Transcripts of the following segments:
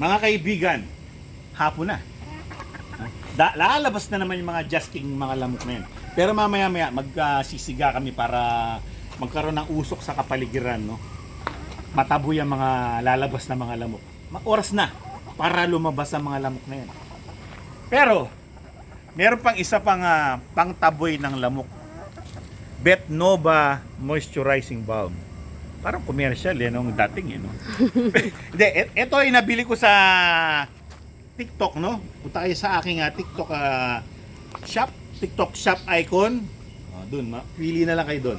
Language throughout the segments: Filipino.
Mga kaibigan, hapon na. Da, lalabas na naman yung mga justing mga lamok na yan. Pero mamaya-maya, magsisiga kami para magkaroon ng usok sa kapaligiran, no? Mataboy ang mga lalabas na mga lamok. Oras na para lumabas ang mga lamok na yan. Pero, meron pang isa pang ah, pangtaboy ng lamok. Bet Nova Moisturizing Balm. Parang commercial yan nung dating yun. No? Hindi, ito ay nabili ko sa TikTok, no? Punta kayo sa aking ah, TikTok ah, shop, TikTok shop icon. Oh, dun, ma- pili na lang kayo doon.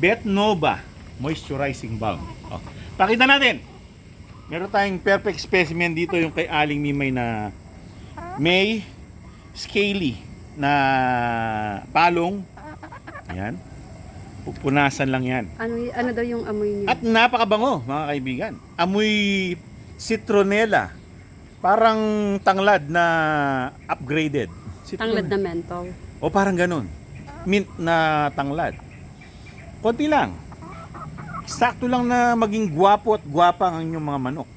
Bet Nova Moisturizing Balm. Oh. Pakita natin. Meron tayong perfect specimen dito yung kay Aling Mimay na may scaly na palong. Ayan. Pupunasan lang yan. Ano, ano daw yung amoy niya? At napakabango, mga kaibigan. Amoy citronella. Parang tanglad na upgraded. Tanglad na mentol. O parang ganun. Mint na tanglad. Konti lang. Sakto lang na maging gwapo at gwapa ang inyong mga manok.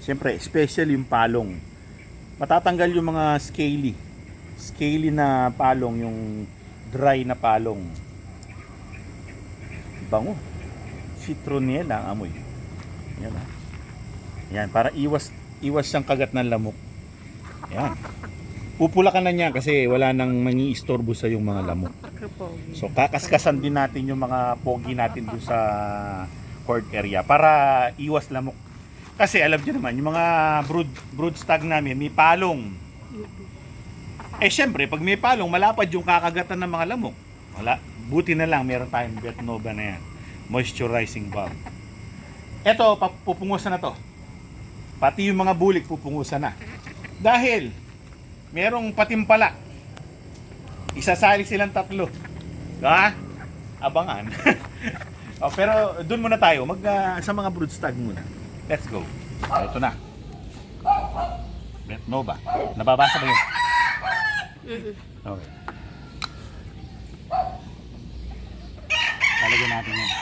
Siyempre, special yung palong. Matatanggal yung mga scaly. Scaly na palong, yung dry na palong. Bango. Citronella ang amoy. Yan ah. Yan, para iwas iwas siyang kagat ng lamok. Yan. Pupulakan na niya kasi wala nang mangi-istorbo sa yung mga lamok. So kakaskasan din natin yung mga pogi natin doon sa court area para iwas lamok. Kasi alam niyo naman, yung mga brood, brood stag namin, may palong. Eh syempre, pag may palong, malapad yung kakagatan ng mga lamok. Wala. Buti na lang, meron tayong Betnova na yan. Moisturizing balm. Ito, pupungusan na to. Pati yung mga bulik, pupungusan na. Dahil, merong patimpala. Isasali silang tatlo. Ha? Abangan. oh, pero doon muna tayo. Mag, ah, sa mga broodstag muna. Let's go. Ito na. Bet Nova. Nababasa ba yun? Okay. Natin yun.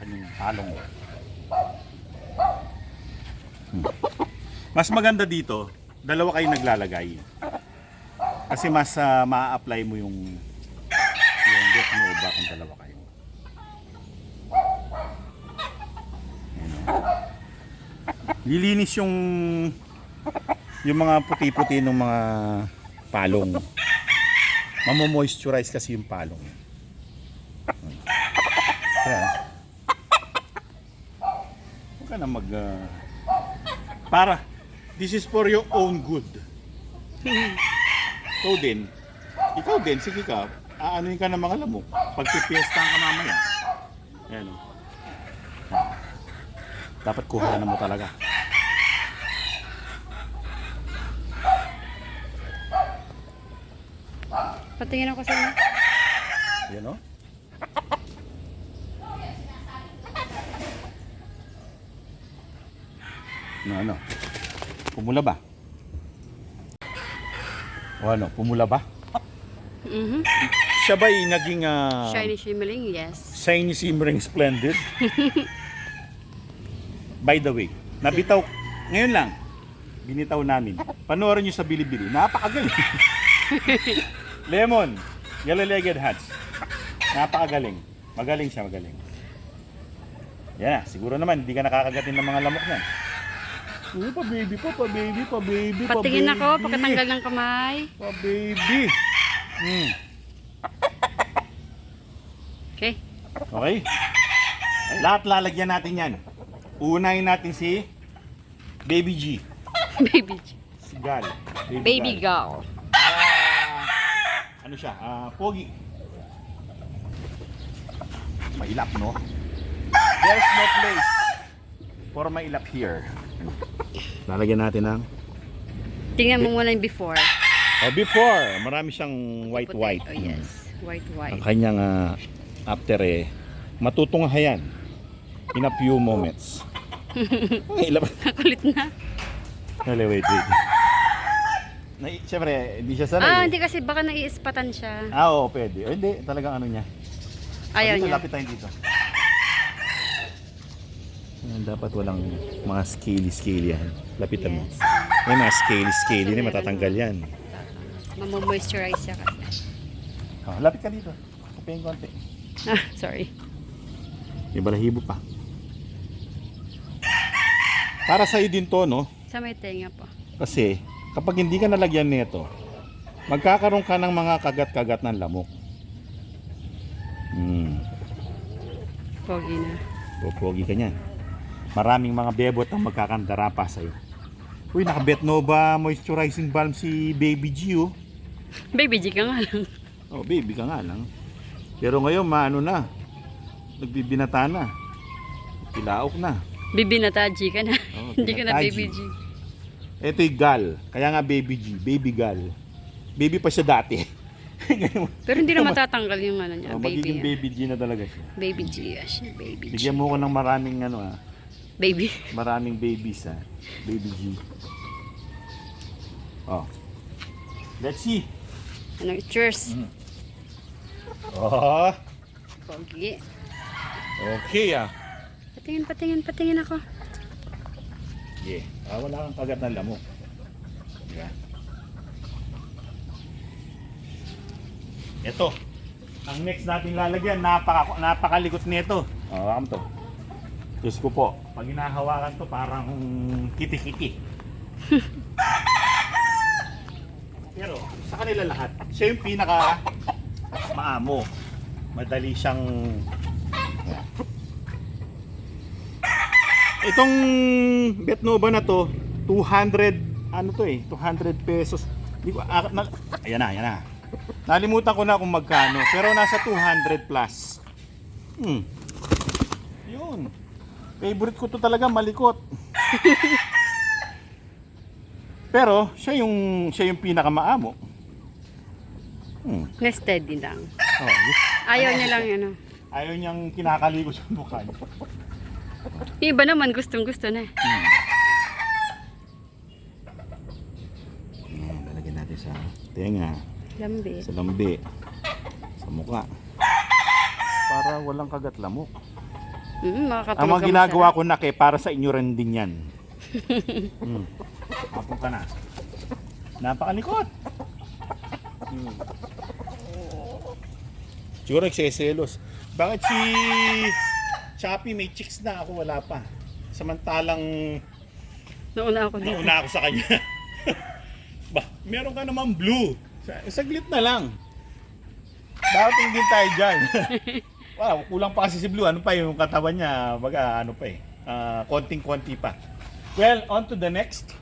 Kanyang palong. Hmm. Mas maganda dito, dalawa kayo naglalagay. Kasi mas ah, ma-apply mo yung yung bet Nova kung dalawa kayo. Lilinis yung yung mga puti-puti ng mga palong. Mamo-moisturize kasi yung palong. Kaya, huwag ka na mag... ah, para, this is for your own good. Ikaw din, ikaw din, sige ka, aanuin ka ng mga lamok. Pagpipiestahan ka mamaya. Ayan o. Dapat kuha na mo talaga. Patingin ako sa inyo. Yan o. No, ano? Pumula ba? O ano, pumula ba? Mhm. Siya ba'y naging ah, Shiny shimmering, yes. shiny simmering splendid? By the way, nabitaw, ngayon lang, binitaw namin. Panoorin nyo sa Bilibili, napakagaling. Lemon, yellow-legged hats. Napakagaling. Magaling siya, magaling. Yan na, siguro naman, hindi ka nakakagatin ng mga lamok na. Uy, pa baby, pa, pa baby, pa baby, pa Patingin baby. ako, pagkatanggal ng kamay. Pa baby. Hmm. Okay. Okay? Lahat lalagyan natin yan. Unahin natin si Baby G. Baby. Si Gal. Baby Gal. girl. Ah, ano siya? Ah, pogi. Mailap, no? There's no place for mailap here. Lalagyan natin ng Tingnan mo muna yung before. oh, before. Marami siyang white-white. Oh, yes. White, Ang white. kanyang ah, after eh, matutunghayan in a few moments. Kulit na. Wait, wait, wait. Na, Siyempre, hindi siya sanay. Ah, eh. hindi kasi baka naiispatan siya. Ah, oo, pwede. O, hindi, talagang ano niya. Ayaw niya. lapit tayo dito. Ayan, dapat walang mga scaly-scaly yan. Lapitan mo. May mga scaly-scaly na matatanggal yan. Mamomoisturize siya kasi. Oh, lapit ka dito. Kapin konti. Ah, sorry. May balahibo pa. Para sa'yo din to, no? Sa may tenga po. Kasi kapag hindi ka nalagyan nito, magkakaroon ka ng mga kagat-kagat ng lamok. Hmm, Pogi na. popogi ka niyan. Maraming mga bebot ang magkakandara pa sa'yo. Uy, naka-Bet Nova moisturizing balm si Baby G, oh. Baby G ka nga lang. Oh, baby ka nga lang. Pero ngayon, maano na. Nagbibinata na. Tilaok na. Bibi na taji ka na. Oh, Hindi ka na baby G. Ito'y gal. Kaya nga baby G. Baby gal. Baby pa siya dati. Pero hindi na matatanggal yung ano niya. oh, baby. magiging baby G na talaga siya. Baby G. siya, baby G. Bigyan mo ko ng maraming ano ah. Baby. Maraming babies ah. Baby G. Oh. Let's see. Ano, cheers. Mm. Oh. Pogi. Okay ah. Patingin, patingin, patingin ako. Yeah. Ah, wala kang kagat ng lamok. Yeah. Ito. Ang next natin lalagyan, napaka, napakalikot nito. Oh, wakam to. Diyos ko po, pag hinahawakan to, parang kiti-kiti. Pero, sa kanila lahat, siya yung pinaka maamo. Madali siyang... Itong Betnova na to, 200, ano to eh, 200 pesos. Di ko, ah, na, ayan na, ayan na. Nalimutan ko na kung magkano, pero nasa 200 plus. Hmm. Yun. Favorite ko to talaga, malikot. pero, siya yung, siya yung pinakamaamo. Hmm. Na steady lang. Oh, yes. Ayaw niya lang ano. Ayaw niyang kinakalikot sa mukha niya. Yung iba naman gustong gusto na. Hmm. Yan, lalagyan natin sa tenga, Lambi. sa lambi, sa mukha. Para walang kagat lamok. Mm, Ang mga ginagawa ko na kay para sa inyo rin din yan. hmm. Hapon ka na. Napakalikot. Hmm. Siguro nagseselos. Bakit si Chappy may chicks na ako wala pa. Samantalang Nauna ako dito. nauna ako sa kanya. ba, meron ka naman blue. Sa- Saglit na lang. Dating din tayo dyan. wow, kulang pa kasi si Blue. Ano pa yung katawan niya? Baga, ano pa eh. ah, konting-konti pa. Well, on to the next.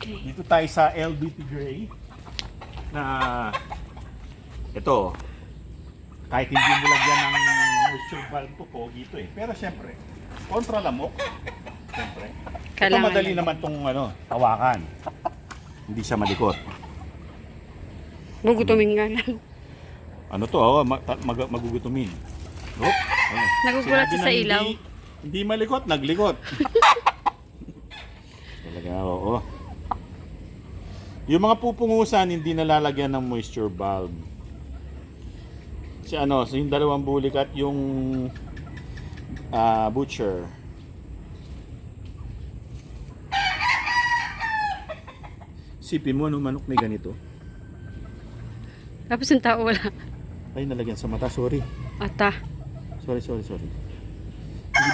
Okay. Dito tayo sa LBT Gray. Na ito, kahit hindi mo lagyan ng moisture valve to, pogi ito eh. Pero syempre, kontra lamok. Syempre. Ito madali naman tong ano, tawakan. Hindi siya malikot. Gugutumin nga lang. Ano to, oh, mag, mag, magugutumin. Oh. Nagugulat Sinabi siya sa ilaw. Hindi, hindi malikot, naglikot. Talaga, oo. Yung mga pupungusan, hindi nalalagyan ng moisture bulb. Si ano, so yung dalawang bulik at yung ah, butcher. Sipin mo, no, manok may ganito. Tapos yung tao wala. Ay, nalagyan sa mata, sorry. Ata. Sorry, sorry, sorry. Hindi,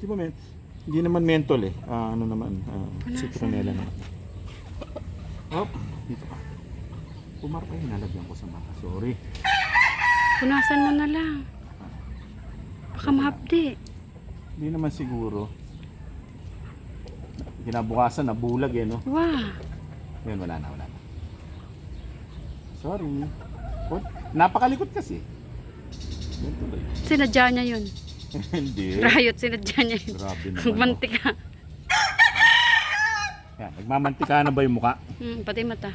di ba men? Hindi naman mentol eh. Ah, ano naman, ah, citronella naman. Oh, dito ka. Pumarpa yung nalagyan ko sa mata. Sorry. Punasan mo na lang. Baka mahapdi. Hindi naman siguro. Kinabukasan, nabulag eh, no? Wow. Yun, wala na, wala na. Sorry. Oh, napakalikot kasi. Tuloy. Sinadya niya yun. Hindi. Riot, sinadya niya yun. Grabe naman. oh. Magmantika. Yan, nagmamantika na ba yung muka? Hmm, pati mata.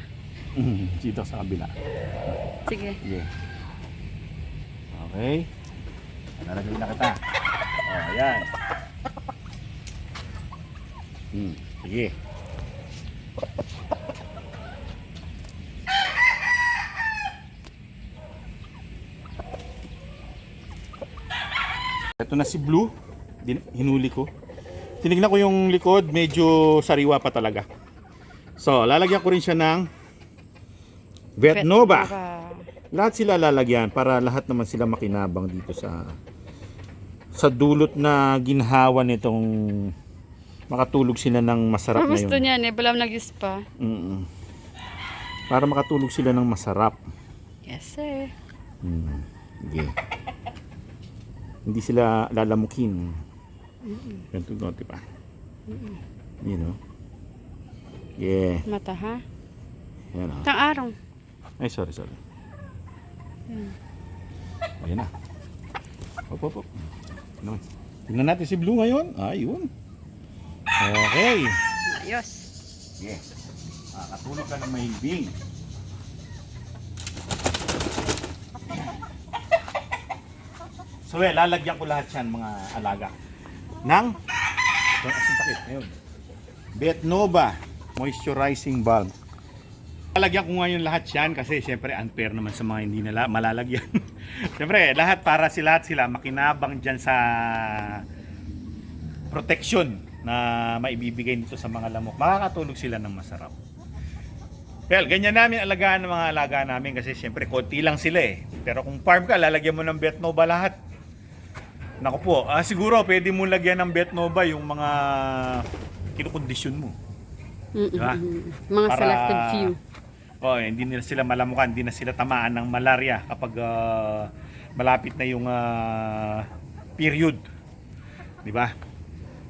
Dito sa kabila. Sige. Sige. Okay. Nalagay na kita. Oh, ayan. Hmm, sige. Ito na si Blue. din, hinuli ko. Tinignan ko yung likod, medyo sariwa pa talaga. So, lalagyan ko rin siya ng Vetnova. Lahat sila lalagyan para lahat naman sila makinabang dito sa sa dulot na ginhawa nitong makatulog sila ng masarap Ang na gusto yun. niya, eh. Balam nag-spa. Mm-mm. Para makatulog sila ng masarap. Yes, sir. Hmm. Sige. Hindi sila lalamukin. Ganito no, di ba? You know? Yeah. Mata, ha? Yan o. Tang araw. Ay, sorry, sorry. Ayan na. Hop, hop, hop. Ano? Tingnan natin si Blue ngayon. Ayun. Okay. Ayos. Sige. Makakatulog ka ng mahimbing. So, eh, lalagyan ko lahat yan, mga alaga. Nang, ito, asin takip, ayun. Betnova Moisturizing Balm. Lalagyan ko ngayon lahat yan kasi syempre unfair naman sa mga hindi nila malalagyan. syempre, lahat para si lahat sila makinabang dyan sa protection na maibibigay nito sa mga lamok. Makakatulog sila ng masarap. Well, ganyan namin alagaan ng mga alaga namin kasi syempre konti lang sila eh. Pero kung farm ka, lalagyan mo ng Betnova lahat. Naku po, ah, siguro pwede mo lagyan ng Betnova yung mga kinukondisyon mo. Mm-mm. Diba? Mga Para- selected few. Oh, hindi nila sila malamukan, hindi na sila tamaan ng malaria kapag ah, malapit na yung ah, period. 'Di ba?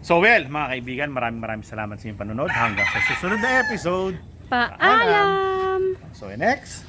So well, mga kaibigan, maraming maraming salamat sa inyong panonood. Hanggang sa susunod na episode. Paalam! So next,